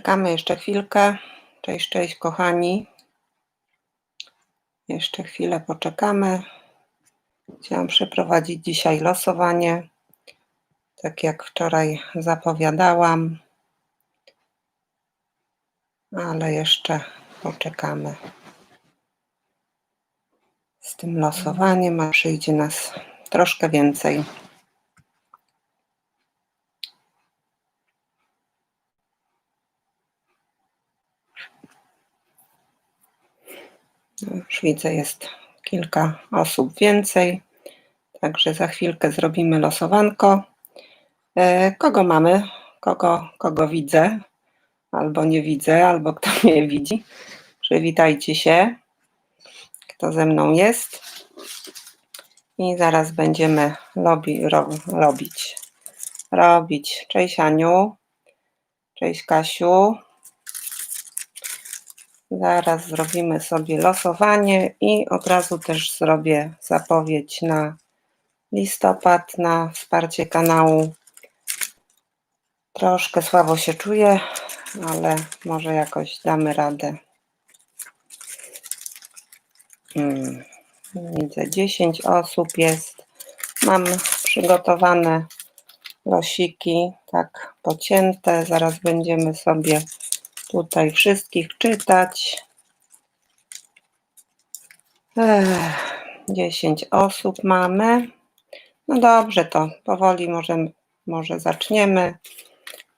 Poczekamy jeszcze chwilkę. Cześć, cześć, kochani. Jeszcze chwilę poczekamy. Chciałam przeprowadzić dzisiaj losowanie. Tak jak wczoraj zapowiadałam. Ale jeszcze poczekamy z tym losowaniem, a przyjdzie nas troszkę więcej. Już widzę, jest kilka osób więcej, także za chwilkę zrobimy losowanko. E, Kogo mamy? Kogo, kogo widzę? Albo nie widzę, albo kto mnie widzi. Przywitajcie się, kto ze mną jest. I zaraz będziemy lobi, ro, robić. Robić. Cześć Aniu. Cześć Kasiu. Zaraz zrobimy sobie losowanie i od razu też zrobię zapowiedź na listopad na wsparcie kanału. Troszkę słabo się czuję, ale może jakoś damy radę. Hmm. Widzę 10 osób jest. Mam przygotowane losiki, tak pocięte. Zaraz będziemy sobie tutaj wszystkich czytać. Ech, 10 osób mamy. No dobrze, to powoli może, może zaczniemy.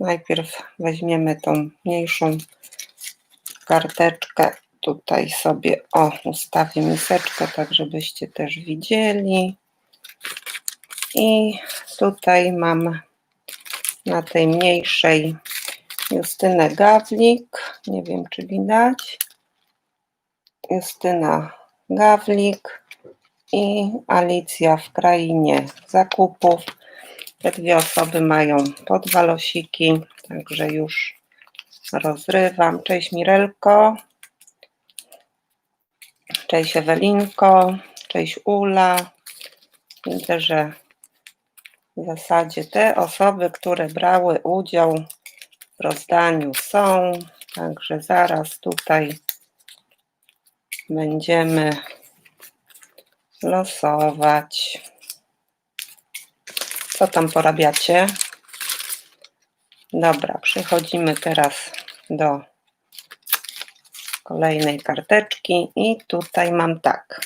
Najpierw weźmiemy tą mniejszą karteczkę. Tutaj sobie o ustawię miseczkę, tak żebyście też widzieli. I tutaj mam na tej mniejszej Justynę Gawlik. Nie wiem, czy widać. Justyna Gawlik i Alicja w krainie zakupów. Te dwie osoby mają po dwa losiki, także już rozrywam. Cześć Mirelko. Cześć Ewelinko. Cześć Ula. Widzę, że w zasadzie te osoby, które brały udział w rozdaniu są, także zaraz tutaj będziemy losować. Co tam porabiacie? Dobra, przechodzimy teraz do kolejnej karteczki i tutaj mam tak.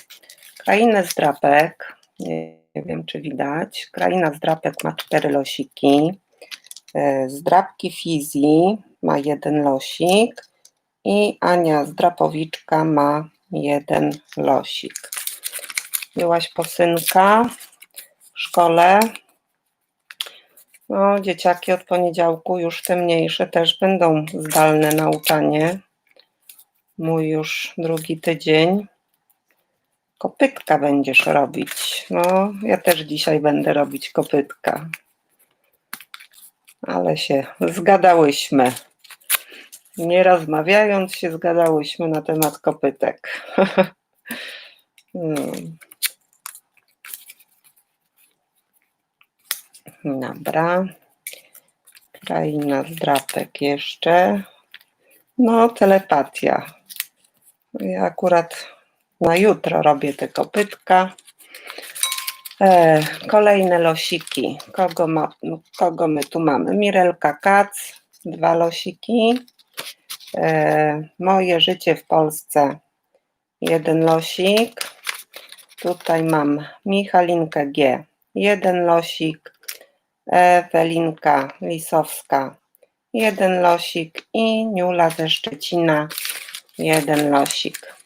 Krainę zdrapek, nie wiem czy widać. Kraina zdrapek ma cztery losiki. E, Zdrapki Fizi ma jeden losik i Ania Zdrapowiczka ma jeden losik. Byłaś posynka w szkole. No, dzieciaki od poniedziałku już te mniejsze też będą zdalne nauczanie. Mój już drugi tydzień. Kopytka będziesz robić. No, ja też dzisiaj będę robić kopytka. Ale się zgadałyśmy. Nie rozmawiając się zgadałyśmy na temat kopytek. Hmm. Dobra. Kraina zdrapek jeszcze. No, telepatia. Ja akurat na jutro robię te kopytka. E, kolejne losiki. Kogo, ma, kogo my tu mamy? Mirelka Kac, dwa losiki. E, moje życie w Polsce, jeden losik. Tutaj mam Michalinkę G, jeden losik. Ewelinka Lisowska, jeden losik. I Niula ze Szczecina, jeden losik.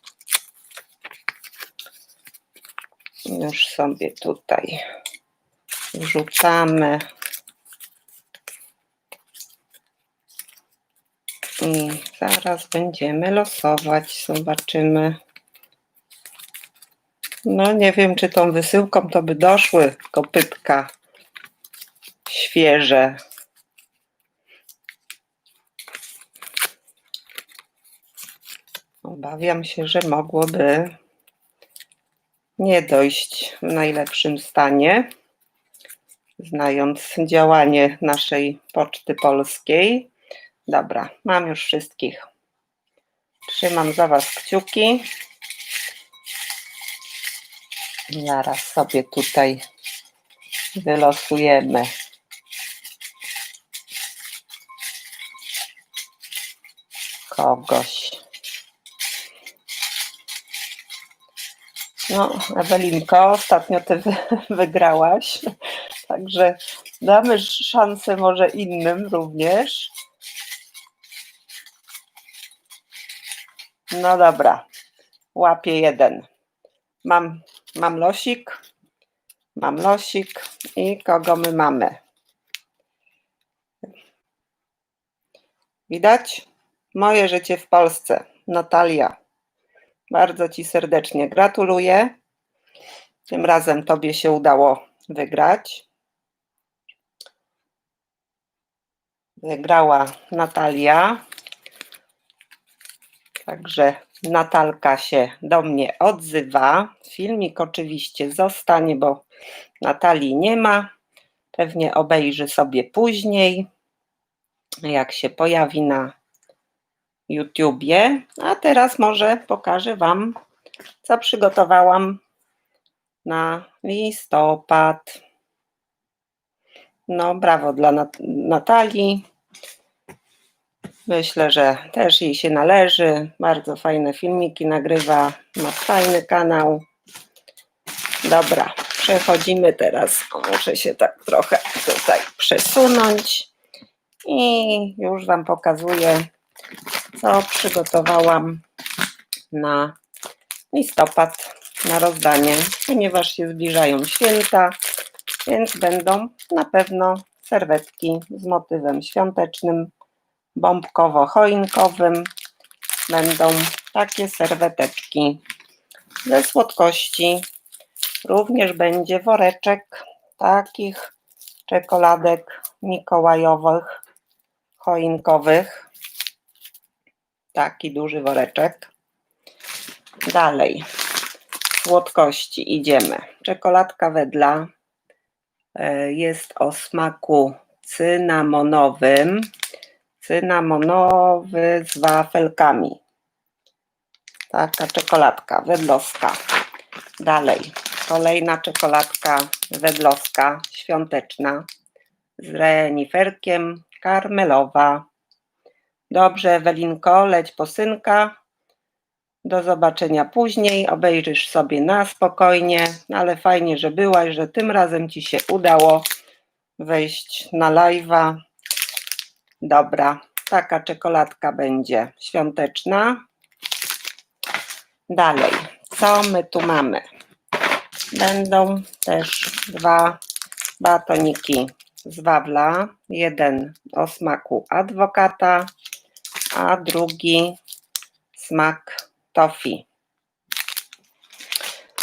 Już sobie tutaj wrzucamy. I zaraz będziemy losować. Zobaczymy. No nie wiem, czy tą wysyłką to by doszły kopytka świeże. Obawiam się, że mogłoby nie dojść w najlepszym stanie, znając działanie naszej Poczty Polskiej. Dobra, mam już wszystkich. Trzymam za Was kciuki. Zaraz sobie tutaj wylosujemy. Kogoś. No, Ewelinko, ostatnio ty wy- wygrałaś, także damy szansę może innym również. No dobra, łapię jeden. Mam, mam losik, mam losik i kogo my mamy? Widać? Moje życie w Polsce. Natalia. Bardzo Ci serdecznie gratuluję. Tym razem Tobie się udało wygrać. Wygrała Natalia. Także Natalka się do mnie odzywa. Filmik oczywiście zostanie, bo Natalii nie ma. Pewnie obejrzy sobie później, jak się pojawi na YouTubie. A teraz może pokażę Wam, co przygotowałam na listopad. No, brawo dla Nat- Natalii. Myślę, że też jej się należy. Bardzo fajne filmiki nagrywa. Ma fajny kanał. Dobra, przechodzimy teraz. Muszę się tak trochę tutaj przesunąć. I już Wam pokazuję, co przygotowałam na listopad na rozdanie, ponieważ się zbliżają święta, więc będą na pewno serwetki z motywem świątecznym, bombkowo-choinkowym. Będą takie serweteczki ze słodkości. Również będzie woreczek takich czekoladek mikołajowych, choinkowych. Taki duży woreczek. Dalej. Słodkości idziemy. Czekoladka wedla e, jest o smaku cynamonowym. Cynamonowy z wafelkami. Taka czekoladka wedlowska. Dalej. Kolejna czekoladka wedlowska, świąteczna z reniferkiem, karmelowa. Dobrze, Ewelinko, leć po synka. Do zobaczenia później. Obejrzysz sobie na spokojnie, ale fajnie, że byłaś, że tym razem ci się udało wejść na live'a. Dobra, taka czekoladka będzie świąteczna. Dalej, co my tu mamy? Będą też dwa batoniki z wawla. Jeden o smaku adwokata, a drugi smak tofi.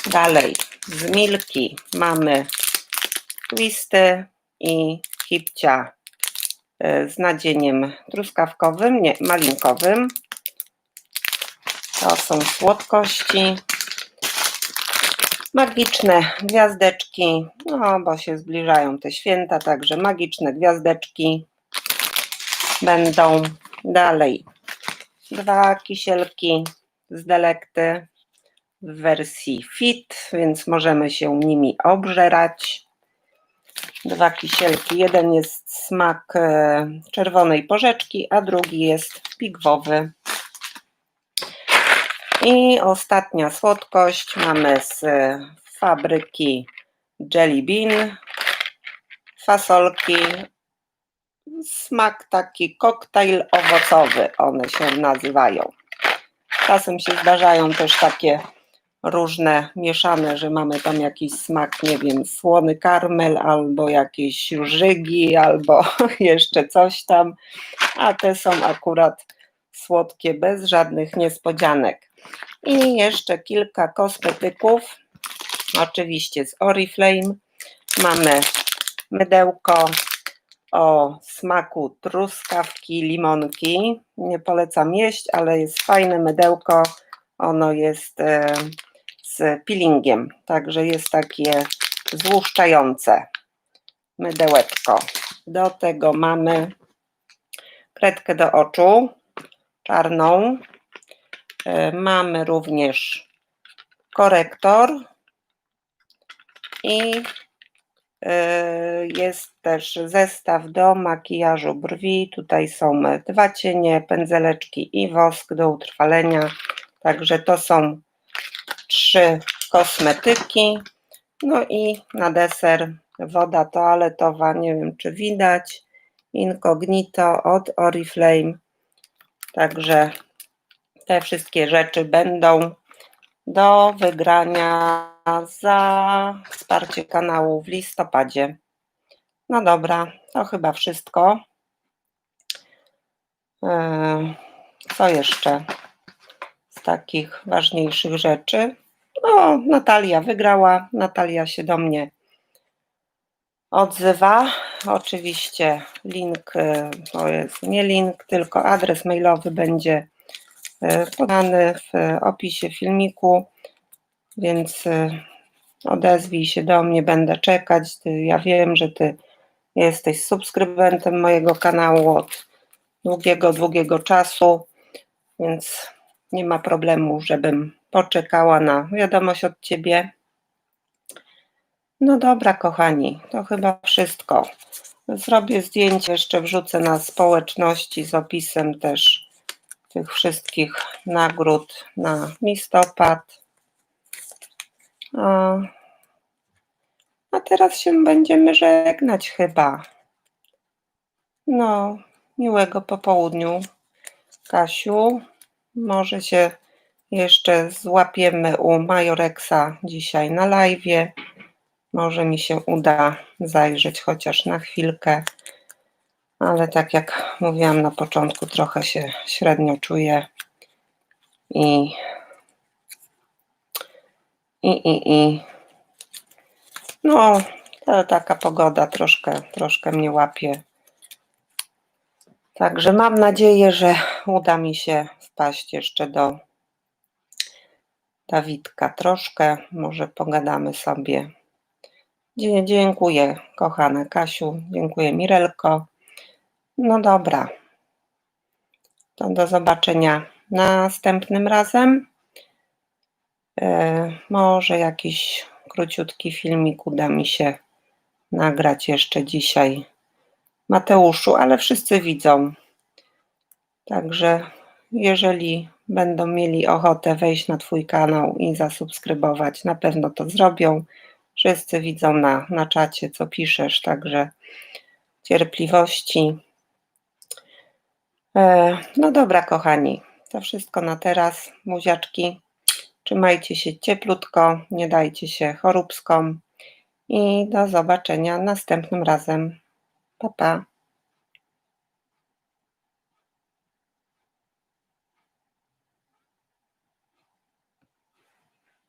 Dalej, z Milki mamy twisty i hipcia y, z nadzieniem truskawkowym, nie, malinkowym. To są słodkości. Magiczne gwiazdeczki, no bo się zbliżają te święta, także magiczne gwiazdeczki będą dalej. Dwa kisielki z delekty w wersji fit, więc możemy się nimi obżerać. Dwa kisielki. Jeden jest smak e, czerwonej porzeczki, a drugi jest pigwowy. I ostatnia słodkość mamy z fabryki Jelly Bean. Fasolki. Smak taki koktajl owocowy, one się nazywają. Czasem się zdarzają też takie różne mieszane, że mamy tam jakiś smak, nie wiem, słony karmel, albo jakieś żygi, albo jeszcze coś tam, a te są akurat słodkie, bez żadnych niespodzianek. I jeszcze kilka kosmetyków, oczywiście z Oriflame. Mamy mydełko o smaku truskawki, limonki. Nie polecam jeść, ale jest fajne mydełko. Ono jest e, z peelingiem, także jest takie złuszczające mydełeczko. Do tego mamy kredkę do oczu czarną. E, Mamy również korektor i jest też zestaw do makijażu brwi. Tutaj są dwa cienie, pędzeleczki i wosk do utrwalenia. Także to są trzy kosmetyki. No i na deser woda toaletowa, nie wiem czy widać, Incognito od Oriflame. Także te wszystkie rzeczy będą do wygrania za wsparcie kanału w listopadzie. No dobra, to chyba wszystko. Eee, Co jeszcze z takich ważniejszych rzeczy? No, Natalia wygrała. Natalia się do mnie odzywa. Oczywiście link, e, to jest nie link, tylko adres mailowy będzie e, podany w opisie filmiku, więc e, odezwij się do mnie, będę czekać. Ja wiem, że ty jesteś subskrybentem mojego kanału od długiego, długiego czasu, więc nie ma problemu, żebym poczekała na wiadomość od ciebie. No dobra, kochani, to chyba wszystko. Zrobię zdjęcie, jeszcze wrzucę na społeczności z opisem też tych wszystkich nagród na listopad. A, a teraz się będziemy żegnać chyba. No, miłego popołudniu, Kasiu. Może się jeszcze złapiemy u Majoreksa dzisiaj na live. Może mi się uda zajrzeć chociaż na chwilkę, ale tak jak mówiłam na początku, trochę się średnio czuję i i, i, i no, to taka pogoda troszkę, troszkę mnie łapie. Także mam nadzieję, że uda mi się wpaść jeszcze do Dawidka troszkę. Może pogadamy sobie. Dziękuję, kochana Kasiu. Dziękuję, Mirelko. No dobra. To do zobaczenia następnym razem. E, może jakiś króciutki filmik uda mi się nagrać jeszcze dzisiaj Mateuszu, ale wszyscy widzą. Także jeżeli będą mieli ochotę wejść na Twój kanał i zasubskrybować, na pewno to zrobią. Wszyscy widzą na, na czacie, co piszesz, także cierpliwości. E, no dobra, kochani, to wszystko na teraz. Muziaczki, trzymajcie się cieplutko, nie dajcie się choróbskom i do zobaczenia następnym razem. Pa, pa.